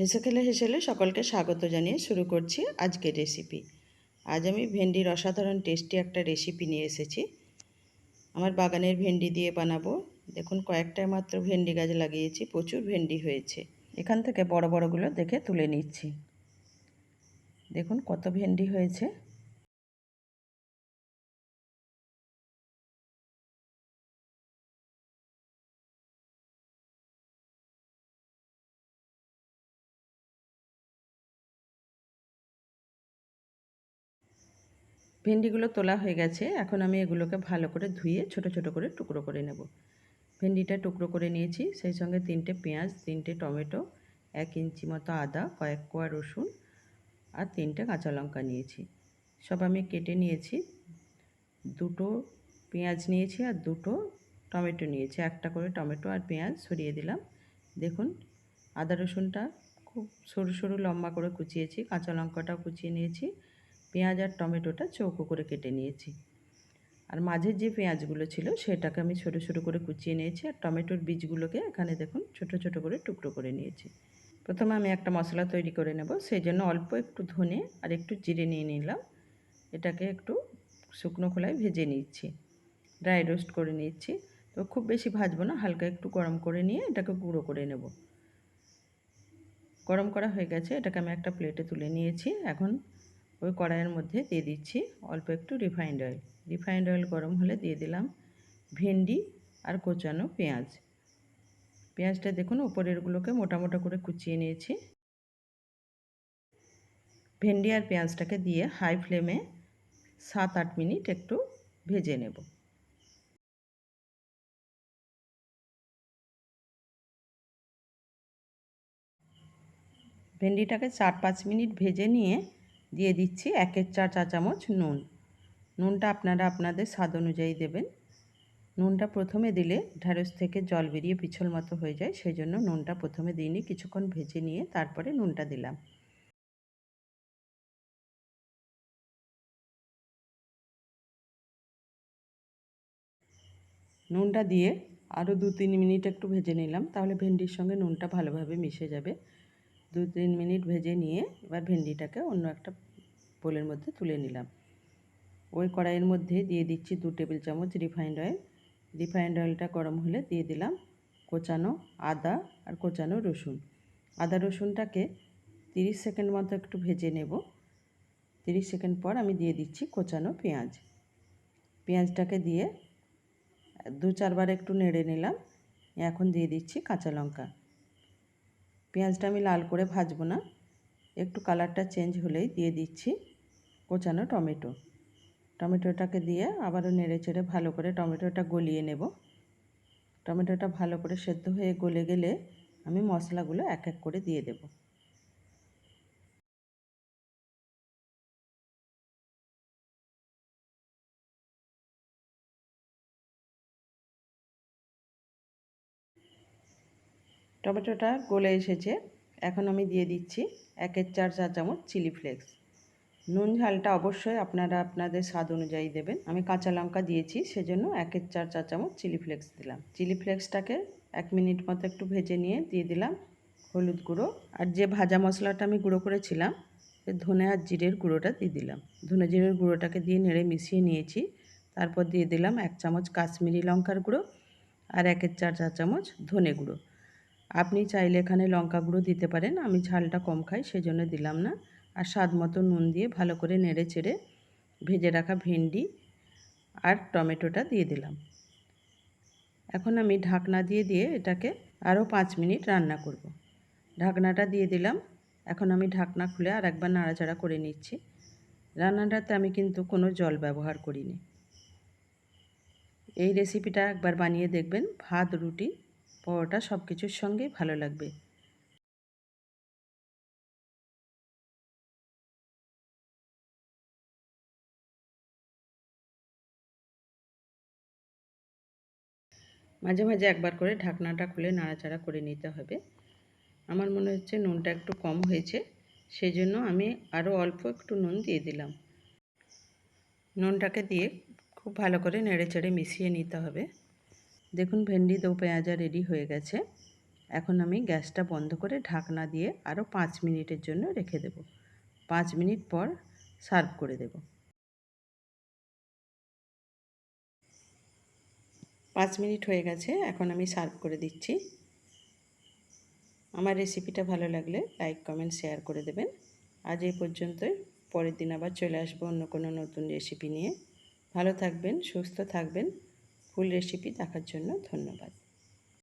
হেসে খেলে হেসেলে সকলকে স্বাগত জানিয়ে শুরু করছি আজকের রেসিপি আজ আমি ভেন্ডির অসাধারণ টেস্টি একটা রেসিপি নিয়ে এসেছি। আমার বাগানের ভেন্ডি দিয়ে বানাবো। দেখুন কয়েকটা মাত্র ভেন্ডি গাছ লাগিয়েছি, প্রচুর ভেন্ডি হয়েছে। এখান থেকে বড় বড়গুলো দেখে তুলে নিচ্ছি। দেখুন, কত ভেন্ডি হয়েছে। ভেন্ডিগুলো তোলা হয়ে গেছে, এখন আমি এগুলোকে ভালো করে ধুয়ে ছোট ছোট করে টুকরো করে নেব। ভেন্ডিটা টুকরো করে নিয়েছি, সেই সঙ্গে তিনটে পেঁয়াজ, তিনটে টমেটো, এক ইঞ্চি মতো আদা, কয়েক কোয়া রসুন আর তিনটে কাঁচা লঙ্কা নিয়েছি। সব আমি কেটে নিয়েছি, দুটো পেঁয়াজ নিয়েছি আর দুটো টমেটো নিয়েছি। একটা করে টমেটো আর পেঁয়াজ সরিয়ে দিলাম। দেখুন, আদা রসুনটা খুব সরু সরু লম্বা করে কুচিয়েছি, কাঁচা লঙ্কাটাও কুচিয়ে নিয়েছি। পেঁয়াজ আর টমেটোটা চৌকো করে কেটে নিয়েছি। আর মাঝের যে পেঁয়াজগুলো ছিল সেটাকে আমি ছোটো ছোটো করে কুচিয়ে নিয়েছি আর টমেটোর বীজগুলোকে এখানে দেখুন ছোট ছোট করে টুকরো করে নিয়েছি। প্রথমে আমি একটা মশলা তৈরি করে নেব, সেই জন্য অল্প একটু ধনে আর একটু জিরে নিয়ে নিলাম। এটাকে একটু শুকনো খোলায় ভেজে নিচ্ছি ড্রাই রোস্ট করে নিচ্ছি। তো খুব বেশি ভাজবো না, হালকা একটু গরম করে নিয়ে এটাকে গুঁড়ো করে নেব। গরম করা হয়ে গেছে, এটাকে আমি একটা প্লেটে তুলে নিয়েছি। এখন ওই কড়াইয়ের মধ্যে দিয়ে দিচ্ছি অল্প একটু রিফাইন্ড অয়েল রিফাইন্ড অয়েল গরম হলে দিয়ে দিলাম ভেন্ডি আর কোচানো পেঁয়াজ। পেঁয়াজটা দেখুন ওপরেরগুলোকে মোটা মোটা করে কুচিয়ে নিয়েছি। ভেন্ডি আর পেঁয়াজটাকে দিয়ে হাই ফ্লেমে সাত আট মিনিট একটু ভেজে নেব। ভেন্ডিটাকে চার পাঁচ মিনিট ভেজে নিয়ে দিয়ে দিচ্ছি একের চার চা চামচ নুন। নুনটা আপনারা আপনাদের স্বাদ অনুযায়ী দেবেন। নুনটা প্রথমে দিলে ঢ্যাঁড়স থেকে জল বেরিয়ে পিছল মতো হয়ে যায়, সেই জন্য নুনটা প্রথমে দিইনি, কিছুক্ষণ ভেজে নিয়ে তারপরে নুনটা দিলাম। নুনটা দিয়ে আরও দু তিন মিনিট একটু ভেজে নিলাম, তাহলে ভেন্ডির সঙ্গে নুনটা ভালোভাবে মিশে যাবে। দু তিন মিনিট ভেজে নিয়ে এবার ভেন্ডিটাকে অন্য একটা বোলের মধ্যে তুলে নিলাম। ওই কড়াইয়ের মধ্যে দিয়ে দিচ্ছি দু টেবিল চামচ রিফাইন্ড অয়েল। রিফাইন্ড অয়েলটা গরম হলে দিয়ে দিলাম কোচানো আদা আর কোচানো রসুন। আদা রসুনটাকে তিরিশ সেকেন্ড মতো একটু ভেজে নেব। তিরিশ সেকেন্ড পর আমি দিয়ে দিচ্ছি কোচানো পেঁয়াজ। পেঁয়াজটাকে দিয়ে দু চারবার একটু নেড়ে নিলাম। এখন দিয়ে দিচ্ছি কাঁচা লঙ্কা। পেঁয়াজটা আমি লাল করে ভাজবো না। একটু কালারটা চেঞ্জ হলেই দিয়ে দিচ্ছি কোচানো টমেটো। টমেটোটাকে দিয়ে আবারও নেড়ে চেড়ে ভালো করে টমেটোটা গলিয়ে নেব। টমেটোটা ভালো করে সেদ্ধ হয়ে গলে গেলে আমি মশলাগুলো এক এক করে দিয়ে দেব। টমেটোটা গলে এসেছে। এখন আমি দিয়ে দিচ্ছি একের চার চা চামচ চিলি ফ্লেক্স। নুন ঝালটা অবশ্যই আপনারা আপনাদের স্বাদ অনুযায়ী দেবেন। আমি কাঁচা লঙ্কা দিয়েছি, সেজন্য একের চার চা চামচ চিলি ফ্লেক্স দিলাম। চিলি ফ্লেক্সটাকে এক মিনিট মতো একটু ভেজে নিয়ে দিয়ে দিলাম হলুদ গুঁড়ো। আর যে ভাজা মশলাটা আমি গুঁড়ো করেছিলাম ধনে আর জিরের গুঁড়োটা দিয়ে দিলাম। ধনে জিরের গুঁড়োটাকে দিয়ে নেড়ে মিশিয়ে নিয়েছি। তারপর দিয়ে দিলাম এক চামচ কাশ্মীরি লঙ্কার গুঁড়ো আর একের চার চা চামচ ধনে গুঁড়ো। আপনি চাইলে এখানে লঙ্কা গুঁড়ো দিতে পারেন। আমি ঝালটা কম খাই, সেজন্য দিলাম না। আর স্বাদ মতো নুন দিয়ে ভালো করে নেড়ে চেড়ে ভেজে রাখা ভেন্ডি আর টমেটোটা দিয়ে দিলাম। এখন আমি ঢাকনা দিয়ে দিয়ে এটাকে আরও পাঁচ মিনিট রান্না করব। ঢাকনাটা দিয়ে দিলাম। এখন আমি ঢাকনা খুলে আর একবার নাড়াচাড়া করে নিচ্ছি। রান্নাটাতে আমি কিন্তু কোনো জল ব্যবহার করিনি। এই রেসিপিটা একবার বানিয়ে দেখবেন, ভাত, রুটি পরোটা সব কিছুর সঙ্গেই ভালো লাগবে। মাঝে মাঝে একবার করে ঢাকনাটা খুলে নাড়াচাড়া করে নিতে হবে। আমার মনে হচ্ছে নুনটা একটু কম হয়েছে সেই জন্য আমি আরও অল্প একটু নুন দিয়ে দিলাম। নুনটাকে দিয়ে খুব ভালো করে নেড়ে চেড়ে মিশিয়ে নিতে হবে। দেখুন, ভেন্ডি দো পেঁয়াজা রেডি হয়ে গেছে। এখন আমি গ্যাসটা বন্ধ করে ঢাকনা দিয়ে আরও পাঁচ মিনিটের জন্য রেখে দেব। পাঁচ মিনিট পর সার্ভ করে দেব। পাঁচ মিনিট হয়ে গেছে, এখন আমি সার্ভ করে দিচ্ছি। আমার রেসিপিটা ভালো লাগলে লাইক, কমেন্ট, শেয়ার করে দেবেন। আজ এই পর্যন্তই। পরের দিন আবার চলে আসব অন্য কোনো নতুন রেসিপি নিয়ে। ভালো থাকবেন, সুস্থ থাকবেন। ফুল রেসিপি দেখার জন্য ধন্যবাদ।